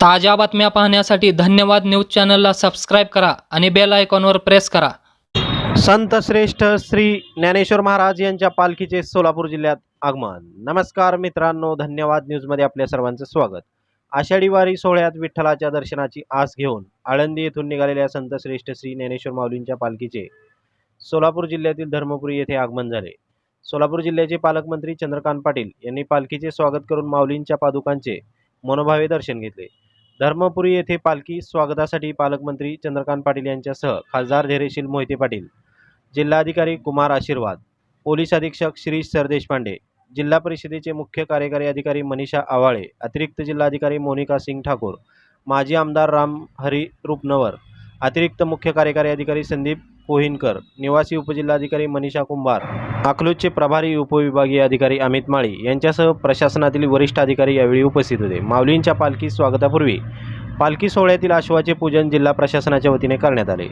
ताज्या बातम्या पाहण्यासाठी धन्यवाद न्यूज चॅनलला सबस्क्राईब करा आणि बेल आयकॉनवर प्रेस करा. संत श्रेष्ठ श्री ज्ञानेश्वर महाराज यांच्या पालखीचे सोलापूर जिल्ह्यात आगमन. नमस्कार मित्रांनो धन्यवाद न्यूजमध्ये आपल्या सर्वांचं स्वागत. आषाढी वारी सोहळ्यात विठ्ठलाच्या दर्शनाची आस घेऊन आळंदी येथून निघालेल्या संत श्रेष्ठ श्री ज्ञानेश्वर माऊलींच्या पालखीचे सोलापूर जिल्ह्यातील धर्मपुरी येथे आगमन झाले. सोलापूर जिल्ह्याचे पालकमंत्री चंद्रकांत पाटील यांनी पालखीचे स्वागत करून माऊलींच्या पादुकांचे मनोभावे दर्शन घेतले. धर्मपुरी येथे पालखी स्वागतासाठी पालकमंत्री चंद्रकांत पाटील यांच्यासह खासदार धैर्यशील मोहिते पाटील जिल्हाधिकारी कुमार आशीर्वाद पोलीस अधीक्षक श्री सरदेशपांडे जिल्हा परिषदेचे मुख्य कार्यकारी अधिकारी मनीषा आवाळे अतिरिक्त जिल्हाधिकारी मोनिका सिंग ठाकूर माजी आमदार राम हरी रूपनवर अतिरिक्त मुख्य कार्यकारी अधिकारी संदीप कोहिनकर निवासी उपजिल्हाधिकारी मनीषा कुंभार अकलूजचे प्रभारी उपविभागीय अधिकारी अमित माळी यांच्यासह प्रशासनातील वरिष्ठ अधिकारी यावेळी उपस्थित होते. माऊलींच्या पालखी स्वागतापूर्वी पालखी सोहळ्यातील आश्वाचे पूजन जिल्हा प्रशासनाच्या वतीने करण्यात आले.